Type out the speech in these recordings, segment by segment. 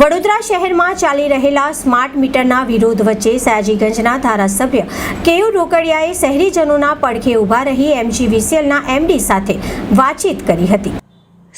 વડોદરા શહેરમાં ચાલી રહેલા સ્માર્ટ મીટરના વિરોધ વચ્ચે સયાજીગંજના ધારાસભ્ય કેયુ રોકડિયાએ શહેરીજનોના પડખે ઊભા રહી એમજીવીસીએલના એમડી સાથે વાતચીત કરી હતી.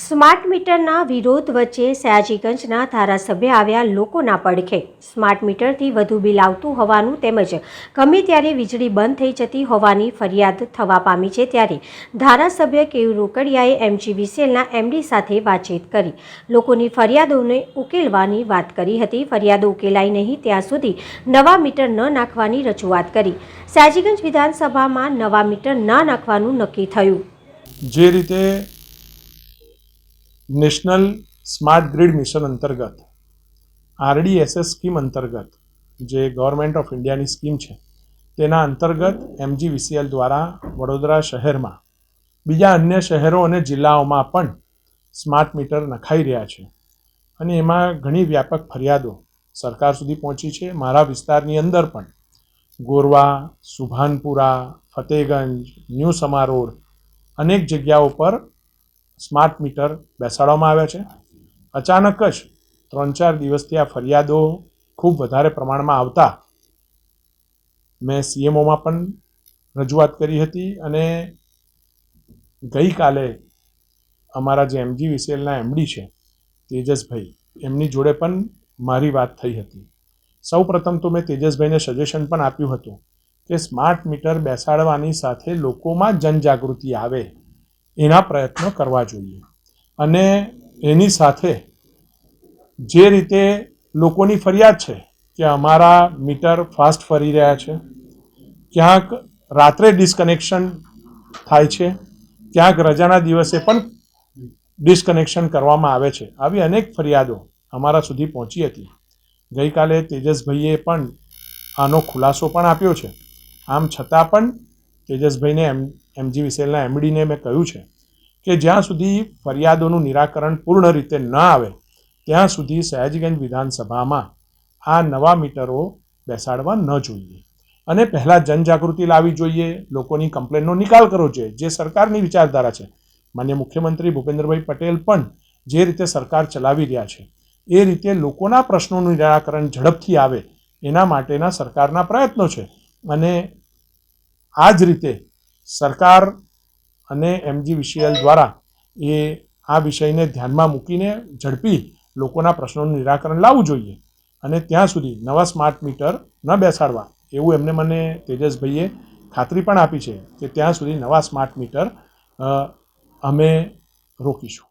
સ્માર્ટ મીટરના વિરોધ વચ્ચે સયાજીગંજના ધારાસભ્ય આવ્યા લોકોના પડખે. સ્માર્ટ મીટરથી વધુ બિલ આવતું હોવાનું તેમજ ગમે ત્યારે વીજળી બંધ થઈ જતી હોવાની ફરિયાદ થવા પામી છે ત્યારે ધારાસભ્ય કેયુ રોકડિયાએ એમજીવીસીએલના એમડી સાથે વાતચીત કરી. લોકોની ફરિયાદોને ઉકેલવાની વાત કરી હતી. ફરિયાદો ઉકેલાઈ નહીં ત્યાં સુધી નવા મીટર ન નાખવાની રજૂઆત કરી. સયાજીગંજ વિધાનસભામાં નવા મીટર ન નાખવાનું નક્કી થયું. જે રીતે નેશનલ સ્માર્ટ ગ્રીડ મિશન અંતર્ગત, આરડીએસએસ સ્કીમ અંતર્ગત, જે ગવર્મેન્ટ ઓફ ઇન્ડિયાની સ્કીમ છે, તેના અંતર્ગત એમજીવીસીએલ દ્વારા વડોદરા શહેરમાં બીજા અન્ય શહેરો અને જિલ્લાઓમાં પણ સ્માર્ટ મીટર નખાઈ રહ્યા છે. અને એમાં ઘણી વ્યાપક ફરિયાદો સરકાર સુધી પહોંચી છે. મારા વિસ્તારની અંદર પણ ગોરવા, સુભાનપુરા, ફતેગંજ, ન્યૂ સમારોડ અનેક જગ્યાઓ પર સ્માર્ટ મીટર બેસાડવામાં આવ્યા છે. અચાનક જ ત્રણ ચાર દિવસથી આ ફરિયાદો ખૂબ વધારે પ્રમાણમાં આવતા મેં સીએમઓમાં પણ રજૂઆત કરી હતી અને ગઈકાલે અમારા જે એમજી વિસેલના એમડી છે, તેજસભાઈ, એમની જોડે પણ મારી વાત થઈ હતી. સૌ પ્રથમ તો મેં તેજસભાઈને સજેશન પણ આપ્યું હતું કે સ્માર્ટ મીટર બેસાડવાની સાથે લોકોમાં જનજાગૃતિ આવે. એના પ્રયત્નો કરવા જોઈએ. અને એની સાથે જે રીતે લોકોની ફરિયાદ છે, કે અમારા મીટર ફાસ્ટ ફરી રહ્યા છે, ક્યાંક રાત્રે ડિસ્કનેક્શન થાય છે, ક્યાંક રજાના દિવસે પણ ડિસ્કનેક્શન કરવામાં આવે છે. આવી અનેક ફરિયાદો અમારા સુધી પહોંચી હતી. ગઈકાલે તેજસભાઈએ પણ આનો ખુલાસો પણ આપ્યો છે. આમ છતાં પણ તેજસભાઈને એમ, એમજી વિસેલના એમડીને મેં કહ્યું છે કે જ્યાં સુધી ફરિયાદોનું નિરાકરણ પૂર્ણ રીતે ન આવે, ત્યાં સુધી સયાજીગંજ વિધાનસભામાં આ નવા મીટરો બેસાડવા ન જોઈએ. અને પહેલાં જનજાગૃતિ લાવવી જોઈએ, લોકોની કમ્પ્લેનનો નિકાલ કરવો જોઈએ, જે સરકારની વિચારધારા છે. માન્ય મુખ્યમંત્રી ભૂપેન્દ્રભાઈ પટેલ પણ જે રીતે સરકાર ચલાવી રહ્યા છે, એ રીતે લોકોના પ્રશ્નોનું નિરાકરણ ઝડપથી આવે, એના માટેના સરકારના પ્રયત્નો છે. અને આ જ રીતે સરકાર અને એમજી વિસીએલ દ્વારા એ આ વિષયને ધ્યાનમાં મૂકીને ઝડપી લોકોના પ્રશ્નોનું નિરાકરણ લાવવું જોઈએ. અને ત્યાં સુધી નવા સ્માર્ટ મીટર ન બેસાડવા એવું એમને મને તેજસભાઈએ ખાતરી પણ આપી છે કે ત્યાં સુધી નવા સ્માર્ટ મીટર અમે રોકીશું.